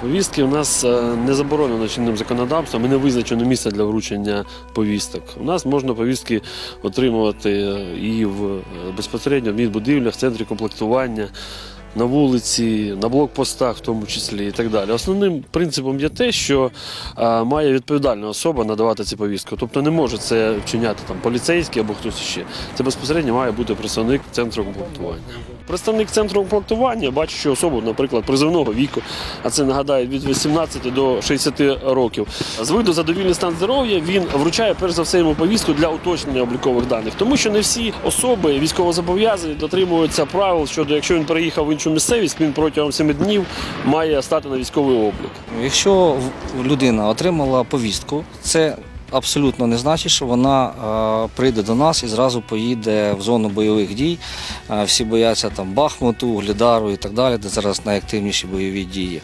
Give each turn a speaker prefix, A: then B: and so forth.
A: Повістки у нас е, не заборонено чинним законодавством і не визначено місце для вручення повісток. У нас можна повістки отримувати е, і в е, безпосередньо в мідбудівлях, в центрі комплектування. На вулиці, на блокпостах, в тому числі і так далі. Основним принципом є те, що а, має відповідальна особа надавати ці повістки. Тобто не може це вчиняти там поліцейський або хтось ще. Це безпосередньо має бути представник центру комплектування. Представник центру комплектування, бачачи особу, наприклад, призовного віку, а це нагадаю від 18 до 60 років. З виду задовільний стан здоров'я він вручає перш за все йому повістку для уточнення облікових даних, тому що не всі особи військовозобов'язані дотримуються правил щодо, якщо він переїхав в іншу місцевість, він протягом 7 днів має стати на військовий облік.
B: Якщо людина отримала повістку, це абсолютно не значить, що вона е, прийде до нас і зразу поїде в зону бойових дій. Е, всі бояться там Бахмуту, Глідару і так далі, де зараз найактивніші бойові дії.